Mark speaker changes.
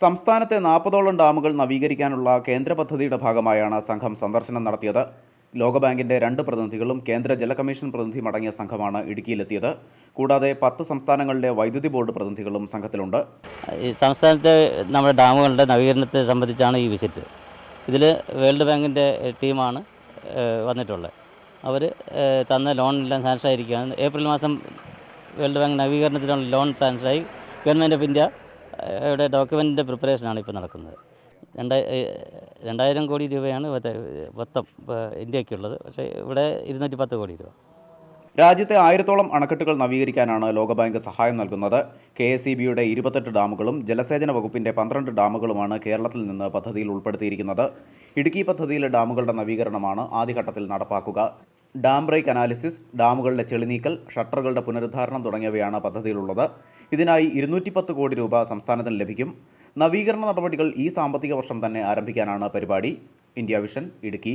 Speaker 1: സംസ്ഥാനത്തെ നാൽപ്പതോളം ഡാമുകൾ നവീകരിക്കാനുള്ള കേന്ദ്ര പദ്ധതിയുടെ ഭാഗമായാണ് സംഘം സന്ദർശനം നടത്തിയത്. ലോകബാങ്കിന്റെ രണ്ട് പ്രതിനിധികളും കേന്ദ്ര ജല കമ്മീഷൻ പ്രതിനിധിയും അടങ്ങിയ സംഘമാണ് ഇടുക്കിയിലെത്തിയത്. കൂടാതെ പത്ത് സംസ്ഥാനങ്ങളിലെ വൈദ്യുതി ബോർഡ് പ്രതിനിധികളും സംഘത്തിലുണ്ട്.
Speaker 2: ഈ സംസ്ഥാനത്തെ നമ്മുടെ ഡാമുകളുടെ നവീകരണത്തെ സംബന്ധിച്ചാണ് ഈ വിസിറ്റ്. ഇതിൽ വേൾഡ് ബാങ്കിന്റെ ടീമാണ് വന്നിട്ടുള്ളത്. അവർ തന്ന ലോണെല്ലാം സാങ്ഷൻ ആയിരിക്കുകയാണ്. ഏപ്രിൽ മാസം വേൾഡ് ബാങ്ക് നവീകരണത്തിനുള്ള ലോൺ സാങ്ഷനായി ഗവൺമെന്റ് ഓഫ് ഇന്ത്യ യുടെ ഡോക്യുമെന്റിന്റെ പ്രിപ്പറേഷനാണ് ഇപ്പോൾ നടക്കുന്നത്. രണ്ടായി രണ്ടായിരം കോടി രൂപയാണ് മൊത്തം ഇന്ത്യക്കുള്ളത്. പക്ഷേ ഇവിടെ ഇരുന്നൂറ്റി പത്ത് കോടി രൂപ.
Speaker 1: രാജ്യത്തെ ആയിരത്തോളം അണക്കെട്ടുകൾ നവീകരിക്കാനാണ് ലോകബാങ്ക് സഹായം നൽകുന്നത്. കെ എസ് ഇ ബിയുടെ ഇരുപത്തെട്ട് ഡാമുകളും ജലസേചന വകുപ്പിന്റെ പന്ത്രണ്ട് ഡാമുകളുമാണ് കേരളത്തിൽ നിന്ന് പദ്ധതിയിൽ ഉൾപ്പെടുത്തിയിരിക്കുന്നത്. ഇടുക്കി പദ്ധതിയിലെ ഡാമുകളുടെ നവീകരണമാണ് ആദ്യഘട്ടത്തിൽ നടപ്പാക്കുക. ഡാം ബ്രേക്ക് അനാലിസിസ് ഡാമുകളുടെ ചെളിനീക്കൽ ഷട്ടറുകളുടെ പുനരുദ്ധാരണം തുടങ്ങിയവയാണ് പദ്ധതിയിലുള്ളത്. ഇതിനായി ഇരുന്നൂറ്റി പത്ത് കോടി രൂപ സംസ്ഥാനത്തിന് ലഭിക്കും. നവീകരണ നടപടികൾ ഈ സാമ്പത്തിക വർഷം തന്നെ ആരംഭിക്കാനാണ് പരിപാടി. India Vision Idukki.